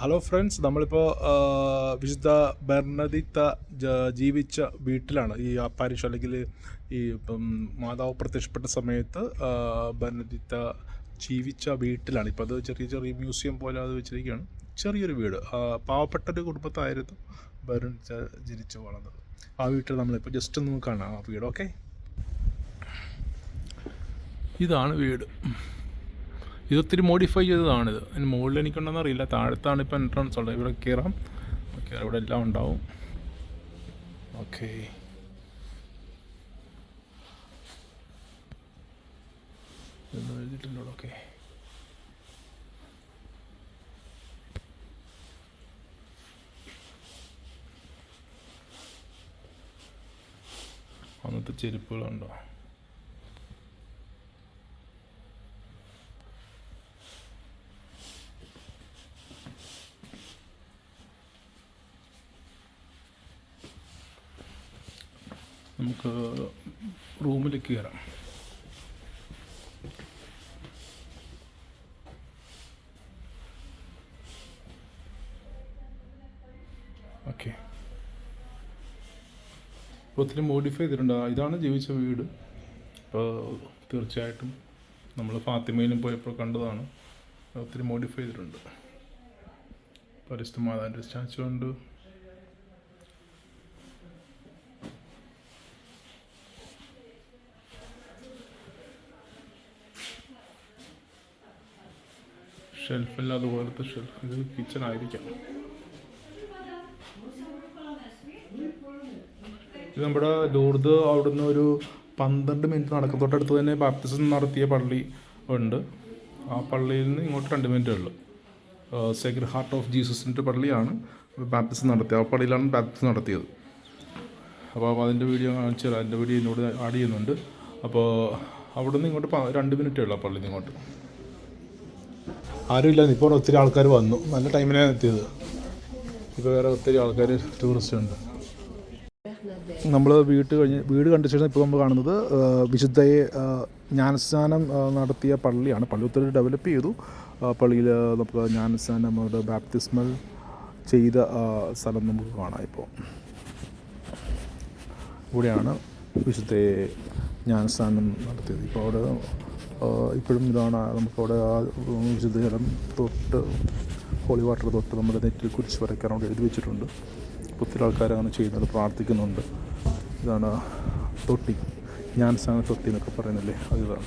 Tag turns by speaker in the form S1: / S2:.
S1: Hello friends നമ്മളിപ്പോൾ വിശുദ്ധ ബെർണദിത്ത ജീവിച്ച വീട്ടിലാണ്. ഈ അപ്പാരിഷ അല്ലെങ്കിൽ ഈ ഇപ്പം മാതാവ് പ്രത്യക്ഷപ്പെട്ട സമയത്ത് ബെർണദിത്ത ജീവിച്ച വീട്ടിലാണ്. ഇപ്പോൾ അത് ചെറിയ ചെറിയ മ്യൂസിയം പോലെ അത് വെച്ചിരിക്കുകയാണ്. ചെറിയൊരു വീട്. പാവപ്പെട്ടൊരു കുടുംബത്തായിരുന്നു ബെർണദിത്ത ജനിച്ചു വളർന്നത്. ആ വീട്ടിൽ നമ്മളിപ്പോൾ ജസ്റ്റ് ഒന്ന് കാണാം ആ വീട് ഓക്കെ ഇതാണ് വീട്. ഇത് ഒത്തിരി മോഡിഫൈ ചെയ്തതാണിത് അതിന് മുകളിൽ എനിക്കുണ്ടെന്ന് അറിയില്ല. താഴത്താണ് ഇപ്പോൾ എൻട്രൻസ് ഉള്ളത്. ഇവിടെ കയറാം ഓക്കെ ഇവിടെ എല്ലാം ഉണ്ടാവും. ഓക്കെ. എന്ന് ഓക്കെ. അന്നത്തെ ചെരുപ്പുകളുണ്ടോ? നമുക്ക് റൂമിലേക്ക് കയറാം ഓക്കെ. ഒത്തിരി മോഡിഫൈ ചെയ്തിട്ടുണ്ട്. ഇതാണ് ജീവിച്ച വീട്. അപ്പോൾ തീർച്ചയായിട്ടും നമ്മൾ ഫാത്തിമയിലും പോയപ്പോൾ കണ്ടതാണ്. ഒത്തിരി മോഡിഫൈ ചെയ്തിട്ടുണ്ട്. പരിസ്ഥിതി മാതാവിന്റെ സ്റ്റാച്ചു ഉണ്ട്. ഷെൽഫല്ല അതുപോലത്തെ ഷെൽഫ് ഇത് കിച്ചൺ ആയിരിക്കാം. ഇത് നമ്മുടെ ലൂർദ് അവിടുന്ന് ഒരു പന്ത്രണ്ട് മിനിറ്റ് നടക്കും തൊട്ടടുത്ത് തന്നെ ബാപ്റ്റിസം നടത്തിയ പള്ളി ഉണ്ട്. ആ പള്ളിയിൽ നിന്ന് ഇങ്ങോട്ട് രണ്ട് മിനിറ്റ് ഉള്ളൂ. സെക്രഡ് ഹാർട്ട് ഓഫ് ജീസസിന്റെ പള്ളിയാണ് ബാപ്റ്റിസം നടത്തിയത്. ആ പള്ളിയിലാണ് ബാപ്റ്റിസം നടത്തിയത്. അപ്പോൾ അതിന്റെ വീഡിയോ കാണിച്ചു അതിന്റെ വീഡിയോ എന്നോട് ആഡ് ചെയ്യുന്നുണ്ട്. അപ്പോൾ അവിടെ നിന്ന് ഇങ്ങോട്ട് രണ്ട് മിനിറ്റേ ഉള്ളൂ ആ പള്ളിയിൽ നിന്ന് ഇങ്ങോട്ട്. ആരുമില്ല. ഇപ്പോൾ ഒത്തിരി ആൾക്കാർ വന്നു. നല്ല ടൈമിലാണ് എത്തിയത്. ഇപ്പോൾ വേറെ ഒത്തിരി ആൾക്കാർ ടൂറിസ്റ്റ് ഉണ്ട്. നമ്മൾ വീട്ട് കഴിഞ്ഞ് വീട് കണ്ട ശേഷം ഇപ്പോൾ നമ്മൾ കാണുന്നത് വിശുദ്ധയെ ജ്ഞാനസ്നാനം നടത്തിയ പള്ളിയാണ്. പള്ളി ഒത്തിരി ഡെവലപ്പ് ചെയ്തു. പള്ളിയിൽ നമുക്ക് ജ്ഞാനസ്നാനം നമ്മുടെ ബാപ്റ്റിസ്മൽ ചെയ്ത സ്ഥലം നമുക്ക് കാണാം ഇപ്പോൾ ഇവിടെയാണ് വിശുദ്ധയെ ജ്ഞാനസ്നാനം നടത്തിയത്. ഇപ്പോൾ അവിടെ ഇപ്പോഴും ഇതാണ് നമുക്കവിടെ ആ വിശുദ്ധ ജലം തൊട്ട് ഹോളി വാട്ടർ തൊട്ട് നമ്മുടെ നെറ്റിൽ കുരിച്ച് വരയ്ക്കാൻ അവിടെ എഴുതി വെച്ചിട്ടുണ്ട്. ഒത്തിരി ആൾക്കാർ അങ്ങനെ ചെയ്യുന്നുണ്ട് പ്രാർത്ഥിക്കുന്നുണ്ട്. ഇതാണ് തൊട്ടി. ജ്ഞാനസ്നാന തൊട്ടി എന്നൊക്കെ പറയുന്നില്ലേ? അത് ഇതാണ്.